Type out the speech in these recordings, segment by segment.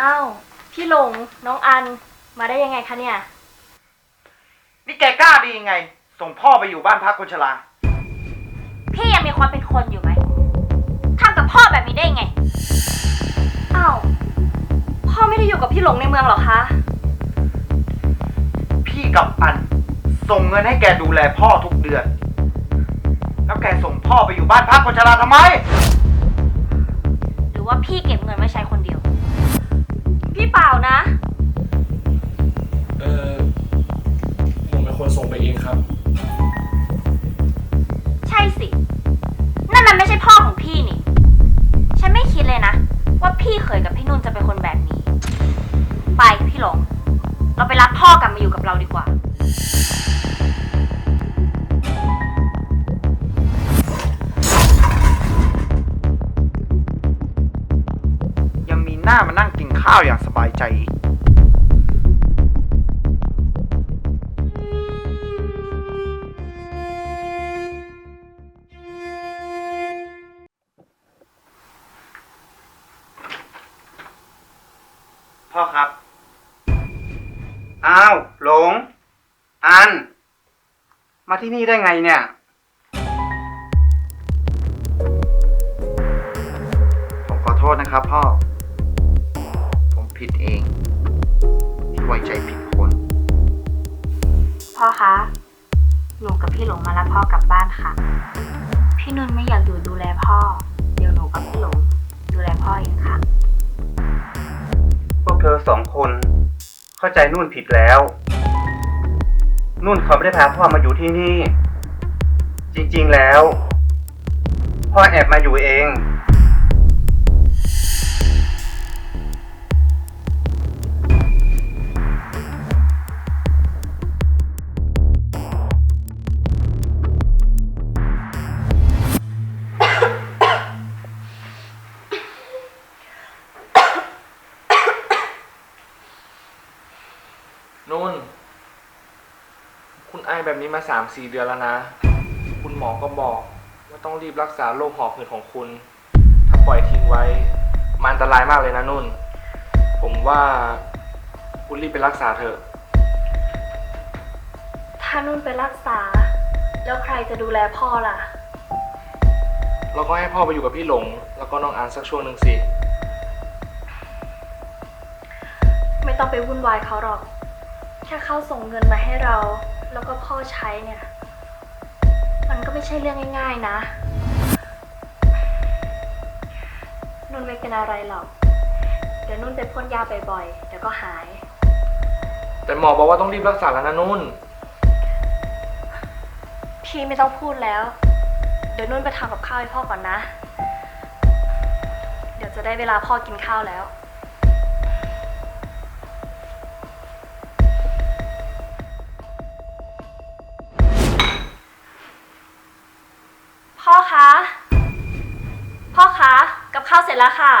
อ้าวพี่หลงน้องอันมาได้ยังไงคะเนี่ย นี่แกกล้าดียังไง ส่งพ่อไปอยู่บ้านพักคนชรา พี่ยังมีความเป็นคนอยู่ไหมทำกับพ่อแบบนี้ได้ยังไงอ้าวพ่อไม่ได้อยู่กับพี่หลงในเมืองเหรอคะพี่กับอัน ส่งเงินให้แกดูแลพ่อทุกเดือน แล้วแกส่งพ่อไปอยู่บ้านพักคนชราทำไม หรือว่าพี่เก็บเงินไว้ใช้คนเดียว พี่เปล่านะ เออผมเป็นคนส่งไปเองครับ ใช่สิ นั่นมันไม่ใช่พ่อของพี่นี่ ฉันไม่คิดเลยนะ ว่าพี่เขยกับพี่นุ่นจะเป็นคนแบบนี้ ไปพี่หลง เราไปรับพ่อกลับมาอยู่กับเราดีกว่า ยังมีหน้ามานั่งกิน ข้าวอย่างสบายใจอีกพ่อครับ อ้าว หลง อัน มาที่นี่ได้ไงเนี่ย ผมขอโทษนะครับพ่อ ผมผิดเองที่ไว้ใจผิดคน พ่อคะหนูกับพี่หลงมารับพ่อกลับบ้านค่ะ พี่นุ่นไม่อยากอยู่ดูแลพ่อ เดี๋ยวหนูกับพี่หลงดูแลพ่อเองค่ะ พวกเธอสองคน เข้าใจนุ่นผิดแล้ว นุ่นเขาไม่ได้พาพ่อมาอยู่ที่นี่ จริงๆแล้ว พ่อแอบมาอยู่เอง แบบนี้มาสามสี่เดือนแล้วนะ คุณหมอก็บอกว่าต้องรีบรักษาโรคหอบหืดของคุณ ถ้าปล่อยทิ้งไว้มันอันตรายมากเลยนะนุ่น ผมว่าคุณรีบไปรักษาเถอะ ถ้านุ่นไปรักษา แล้วใครจะดูแลพ่อล่ะ เราก็ให้พ่อไปอยู่กับพี่หลง แล้วก็น้องอันสักช่วงหนึ่งสิ ไม่ต้องไปวุ่นวายเขาหรอก แค่เขาส่งเงินมาให้เรา แล้วก็พ่อใช้เนี่ย มันก็ไม่ใช่เรื่องง่าย ๆนะ นุ่นไม่เป็นอะไรหรอก เดี๋ยวนุ่นไปพ่นยาบ่อยๆ เดี๋ยวก็หาย แต่หมอบอกว่าต้องรีบรักษาแล้วนะนุ่น พี่ไม่ต้องพูดแล้ว เดี๋ยวนุ่นไปทำกับข้าวให้พ่อก่อนนะ เดี๋ยวจะได้เวลาพ่อกินข้าวแล้ว ร็จแล้วค่ะ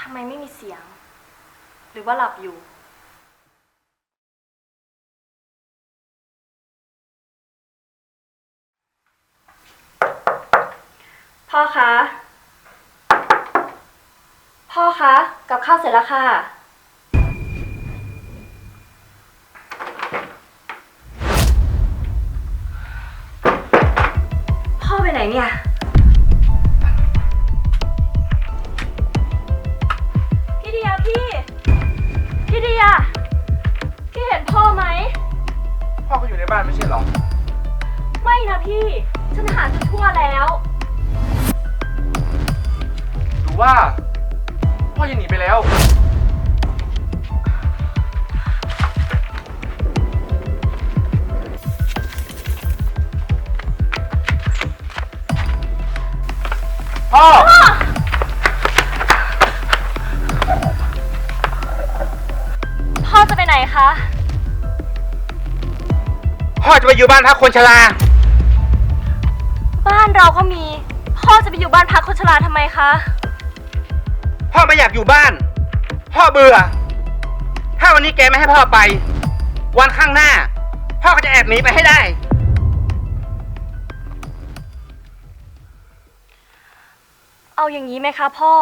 ทำไมไม่มีเสียง หรือว่าหลับอยู่ พ่อคะ พ่อคะ กับข้าวเสร็จแล้วค่ะ พ่ อจะไปอยู่บ้านพักคนชรา บ้านเราก็มี พ่อจะไปอยู่บ้านพักคนชราทำไมคะ พ่อไม่อยากอยู่บ้าน พ่อเบื่อ ถ้าวันนี้แกไม่ให้พ่อไป วันข้างหน้า พ่อก็จะแอบหนีไปให้ได้อเอาอย่างนี้ไหมคะพ่อ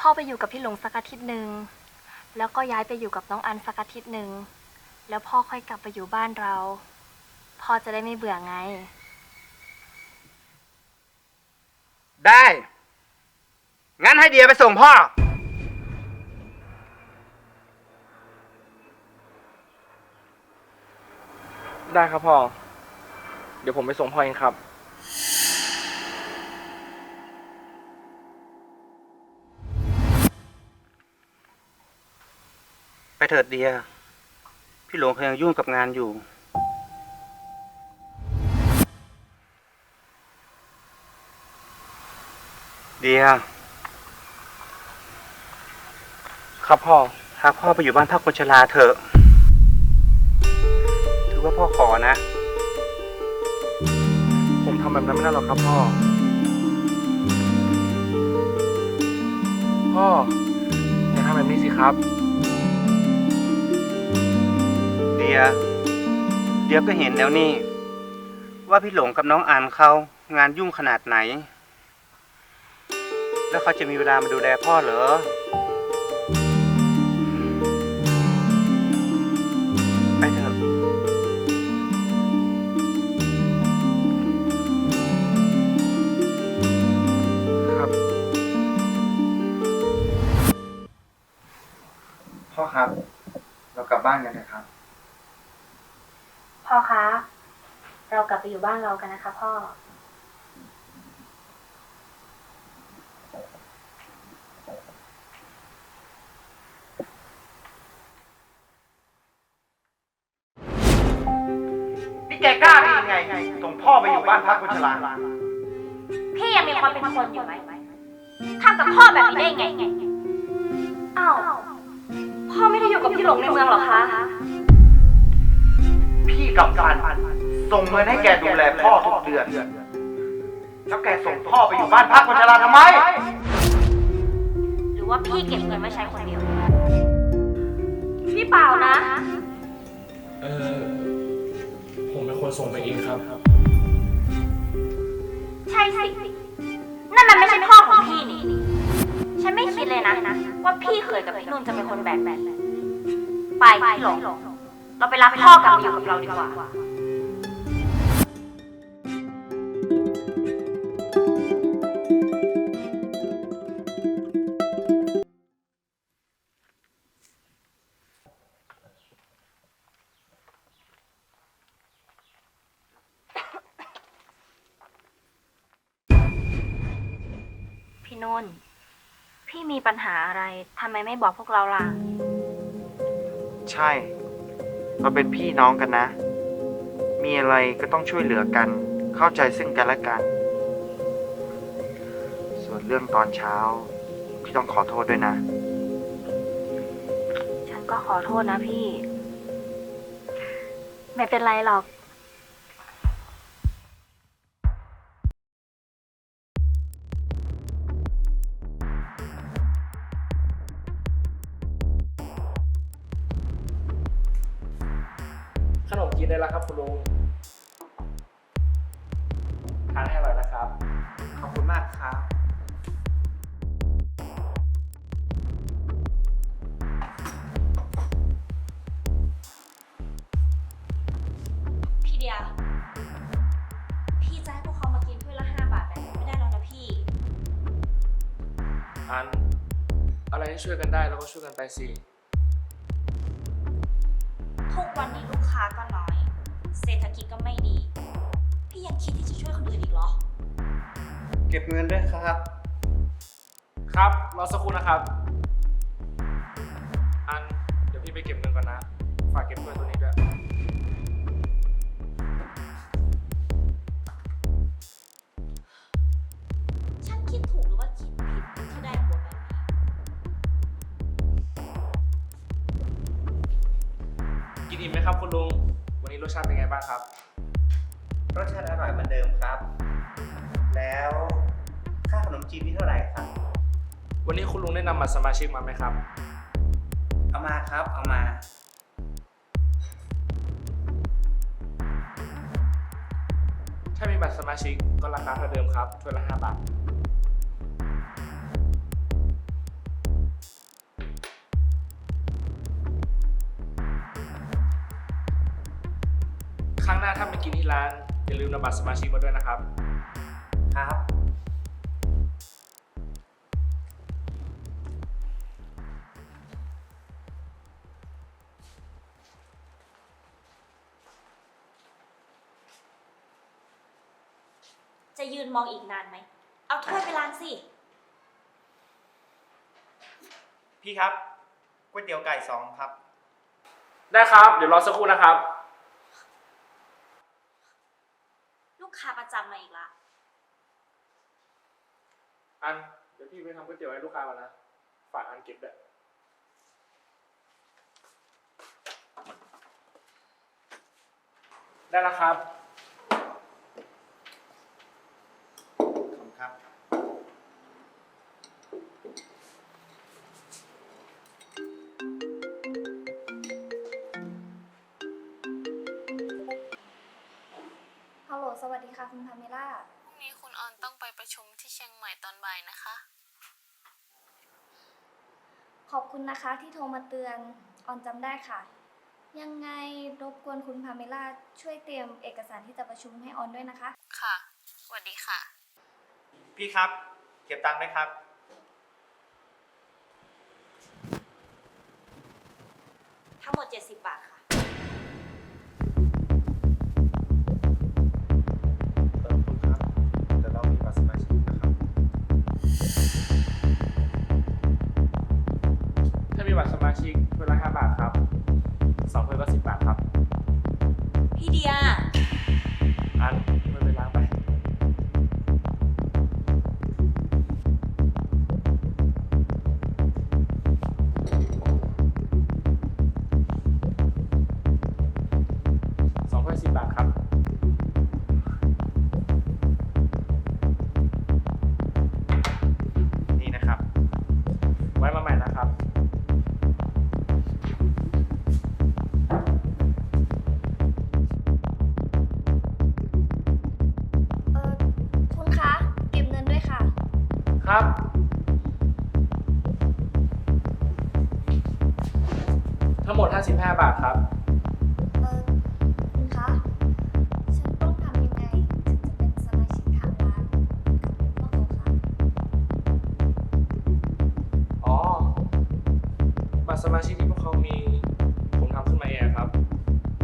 พ่อไปอยู่กับพี่หลงสักอาทิตย์หนึ่ง แล้วก็ย้ายไปอยู่กับน้องอันสักอาทิตย์หนึ่ง แล้วพ่อค่อยกลับไปอยู่บ้านเรา พ่อจะได้ไม่เบื่อไง ได้ งั้นให้เดียไปส่งพ่อ ได้ครับพ่อ เดี๋ยวผมไปส่งพ่อเองครับ ไปเถิดเดีย พี่หลวงเขายังยุ่งกับงานอยู่ เดียครับพ่อพาพ่อไปอยู่บ้านพักคนชราเถอะถือว่าพ่อขอนะ ผมทำแบบนั้นไม่ได้หรอกครับพ่อ พ่ออย่าทำแบบนี้สิครับ ดีย เดียก็เห็นแล้วนี่ ว่าพี่หลงกับน้องอ่านเขางานยุ่งขนาดไหน แล้วเขาจะมีเวลามาดูแลพ่อเหรอ อยู่บ้านเรากันนะคะพ่อ นี่แกกล้าได้ยังไงส่งพ่อไปอยู่บ้านพักคนชราพี่ยังมีความเป็นคนอยู่ไหมทำกับพ่อแบบนี้ได้ไงอ้าวพ่อไม่ได้อยู่กับพี่หลงในเมืองหรอคะ พี่กับการ ส่งเงินให้แกดูแลพ่อทุกเดือน แล้วแกส่งพ่อไปอยู่บ้านพักคนชราทำไม หรือว่าพี่เก็บเงินไว้ใช้คนเดียว พี่เปล่านะ เออผมเป็นคนส่งไปเองครับ ใช่สิ นั่นมันไม่ใช่พ่อของพี่นี่ ฉันไม่คิดเลยนะ ว่าพี่เคยกับพี่นุ่นจะเป็นคนแบบแบบไปพี่หลงเราไปรับพ่อกลับมาอยู่กับเราดีกว่า นุ่นพี่มีปัญหาอะไรทำไมไม่บอกพวกเราล่ะ ใช่ เราเป็นพี่น้องกันนะ มีอะไรก็ต้องช่วยเหลือกัน เข้าใจซึ่งกันและกัน ส่วนเรื่องตอนเช้า พี่ต้องขอโทษด้วยนะ ฉันก็ขอโทษนะพี่ ไม่เป็นไรหรอก อันอะไรที่ช่วยกันได้เราก็ช่วยกันไปสิ ทุกวันนี้ลูกค้าก็น้อย เศรษฐกิจก็ไม่ดี พี่ยังคิดที่จะช่วยคนอื่นอีกเหรอ เก็บเงินด้วยครับ ครับรอสักครู่นะครับ อันเดี๋ยวพี่ไปเก็บเงินก่อนนะ ฝากเก็บเงินตัวนี้ด้วย ลุง วันนี้รสชาติเป็นไงบ้างครับ รสชาติอร่อยเหมือนเดิมครับ แล้วค่าขนมจีนนี่เท่าไหร่ครับ วันนี้คุณลุงได้นำบัตรสมาชิกมาไหมครับ เอามาครับ เอามา ถ้ามีบัตรสมาชิกก็ราคาเท่าเดิมครับถ้วยละ5บาท น้าถ้าไปกินที่ร้าน อย่าลืมนำบัตรสมาชิกมาด้วยนะครับ ครับ จะยืนมองอีกนานไหม เอาถ้วยไปล้างสิ พี่ครับก๋วยเตี๋ยวไก่สองครับ ได้ครับ เดี๋ยวรอสักครู่นะครับ ลูกค้าประ จำมาอีกละ อัน เดี๋ยวพี่ไปทำก๋วยเตี๋ยวให้ลูกค้าก่อนนะ ฝากอันเก็บด้วยได้แล้วครับ ที่เชียงใหม่ตอนบ่ายนะคะ ขอบคุณนะคะที่โทรมาเตือนออนจำได้ค่ะ ยังไงรบกวนคุณพาเมล่าช่วยเตรียมเอกสารที่จะประชุมให้ออนด้วยนะคะ ค่ะสวัสดีค่ะ พี่ครับ เก็บตังค์ไหมครับ ทั้งหมด 70 บาทค่ะ ชิกถ้วยละ5บาทครับสองถ้วยก็10บาทครับ พี่เดีย สมาชิกที่พวกเขามีผมทำขึ้นมาเองครับ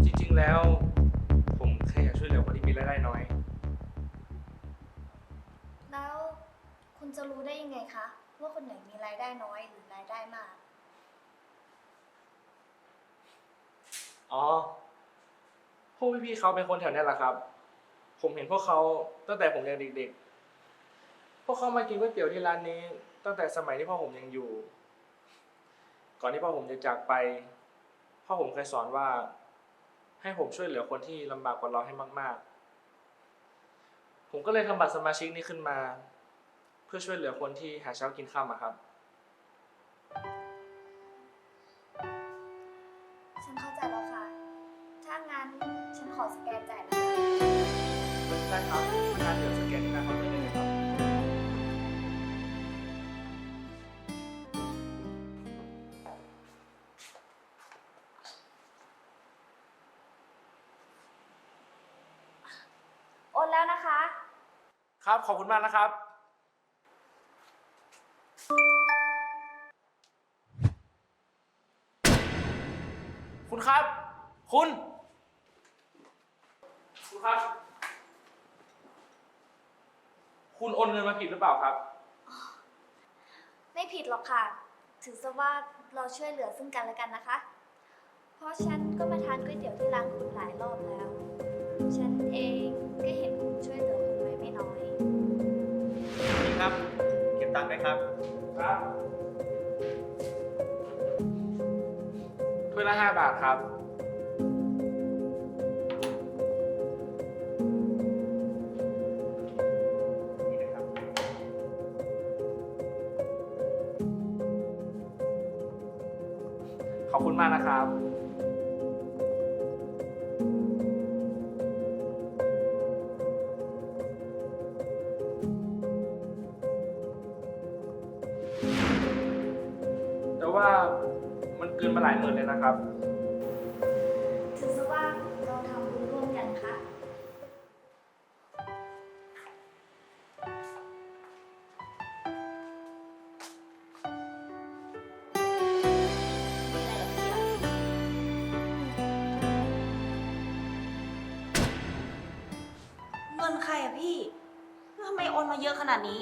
จริงๆแล้ว ผมแค่อยากช่วยเหลือคนที่มีรายได้น้อย แล้วคุณจะรู้ได้ยังไงคะ ว่าคนไหนมีรายได้น้อยหรือรายได้มาก อ๋อ พวกพี่ๆเขาเป็นคนแถวเนี้ยแหละครับ ผมเห็นพวกเขาตั้งแต่ผมยังเด็กๆ พวกเขามากินก๋วยเตี๋ยวที่ร้านนี้ ตั้งแต่สมัยที่พ่อผมยังอยู่ ก่อนที่พ่อผมจะจากไป พ่อผมเคยสอนว่า ให้ผมช่วยเหลือคนที่ลำบากกว่าเราให้มาก ๆ ผมก็เลยทำบัตรสมาชิกนี้ขึ้นมา เพื่อช่วยเหลือคนที่หาเช้ากินข้ามอะครับ ฉันเข้าใจแล้วค่ะ ถ้างั้นฉันขอสแกนจ่ายนะคะ ได้ครับงานเดี๋ยว แล้วนะคะ ครับขอบคุณมากนะครับ คุณครับ คุณ คุณครับ คุณโอนเงินมาผิดหรือเปล่าครับ ไม่ผิดหรอกค่ะ ถือซะว่าเราช่วยเหลือซึ่งกันและกันนะคะ เพราะฉันก็มาทานก๋วยเตี๋ยวที่ร้านคุณหลายรอบแล้ว ฉันเองก็เห็น ตังค์ไหมครับ ครับถ้วยละห้าบาทครับ นี่นะครับ ขอบคุณมากนะครับ เยอะขนาดนี้